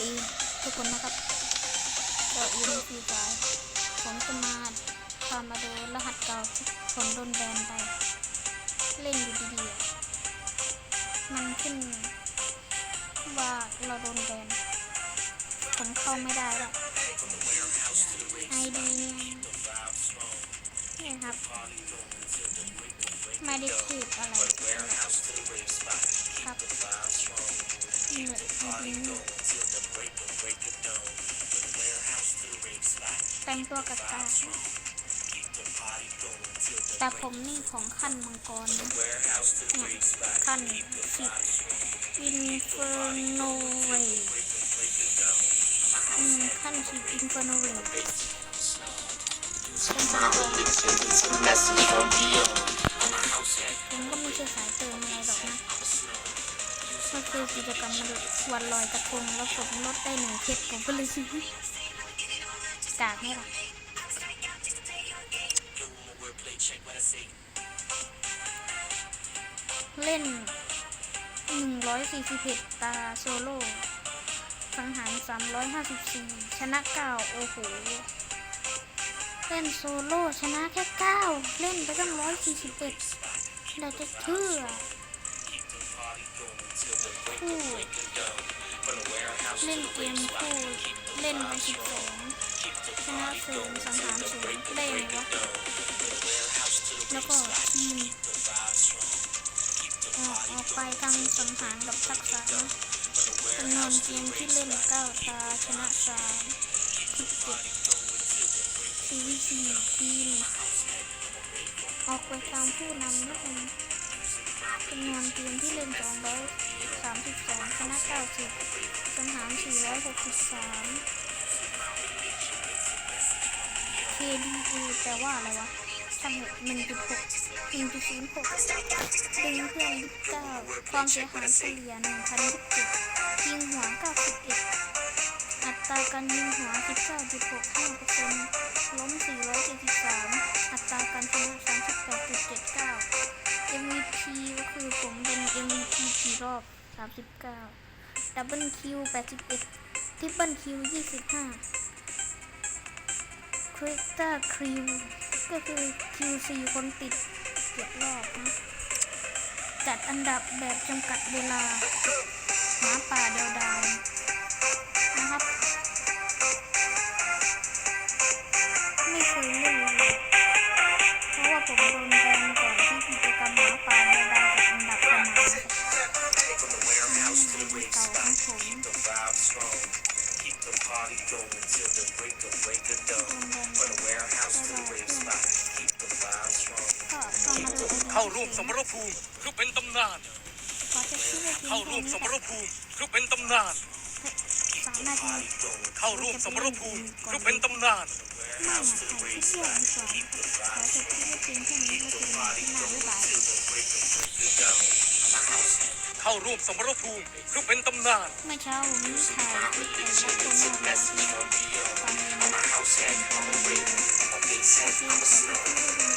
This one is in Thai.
ดีทุกคนนะครับก็ยินดีใจผมจะมาพามาดูรหัสเก่าผมโดนแบนไป เล่นอยู่ดีๆมันขึ้นว่าเราโดนแบนผมเข้าไม่ได้แล้วไอดีเนี่ยนี่ครับไม่ได้ขีดอะไรครับนี่ไอดี แต่งตัวกากาแต่ผมนี่ของขั้นมังกรนะเนี่ยขั้นสิบอินเฟอร์โนเรอืมขั้นสิบอินเฟอร์โนเรเป็นมังกร message from beyond. ผมก็ไม่ใช่สายเติมอะไรหรอกนะก็คือกิจกรรมวันลอยกระทงแล้วผมลดได้หนึ่งเพชรผมก็เลยซื้อ กากไม่หรอกเล่นหนึ่งร้อยสี่สิบเอ็ดตาโซโล่สังหารสามร้อยห้าสิบสี่ชนะเก้าโอ้โห เล่นโซโล่ชนะแค่เก้าเล่นไปตั้งร้อยสี่สิบเอ็ดเราจะเชื่อคู่เล่นเกมคู่ เล่นไปสิบสอง นะศูนย์สังหารศูนย์ได้ไหมวะแล้วก็ทีมออกอกไปทางสังหารกับทักษะนะจำนวนเกมที่เล่นเก้าตาชนะสามสิบเจ็ดซีวีซีทีมออกไปตามผู้นำนั่นเองจำนวนเกมที่เล่น232ชนะ90สังหารสี่ร้อยหกสิบสาม D E แปลว่าอะไรวะสมุดหนึ่งจุดหกหนึ่งจุดศูนย์หกดึงเพื่อนเก้าความเสียหายเฉลี่ยหนึ่งพันยี่สิบยิงหัวเก้าสิบเอ็ดอัตราการยิงหัวสิบเก้าจุดหกห้าเปอร์เซ็นต์ล้มสี่ร้อยเจ็ดสิบสามอัตราการชนะสามสิบแปดจุดเจ็ดเก้า MVP ก็คือผมเป็น MVP กี่รอบสามสิบเก้าดับเบิลคิวแปดสิบเอ็ดทริปเปิลคิวยี่สิบห้า คริสตาคิวก็คือ QC คนติด7รอบนะจัดอันดับแบบจำกัดเวลาหมาป่าเดียวดาวนะครับ ไม่เคยเล่นเลยเพราะว่าผมโดนแบ เข้าร่วมสมรภูมิเพื่อเป็นตำนาน ขอจะชื่อว่าทีมเข้าร่วมสมรภูมิเพื่อเป็นตำนาน สามนาทีเข้าร่วมสมรภูมิเพื่อเป็นตำนาน ไม่หนักใครที่เชื่อดีกว่าขอจะชื่อว่าทีมแค่นี้ก็คือหน้าไม่บายเข้าร่วมสมรภูมิเพื่อเป็นตำนาน เมื่อเช้าผมมีถ่ายคลิปเห็นแล้วคนน่ารักฟังเลยนะเป็นคนดี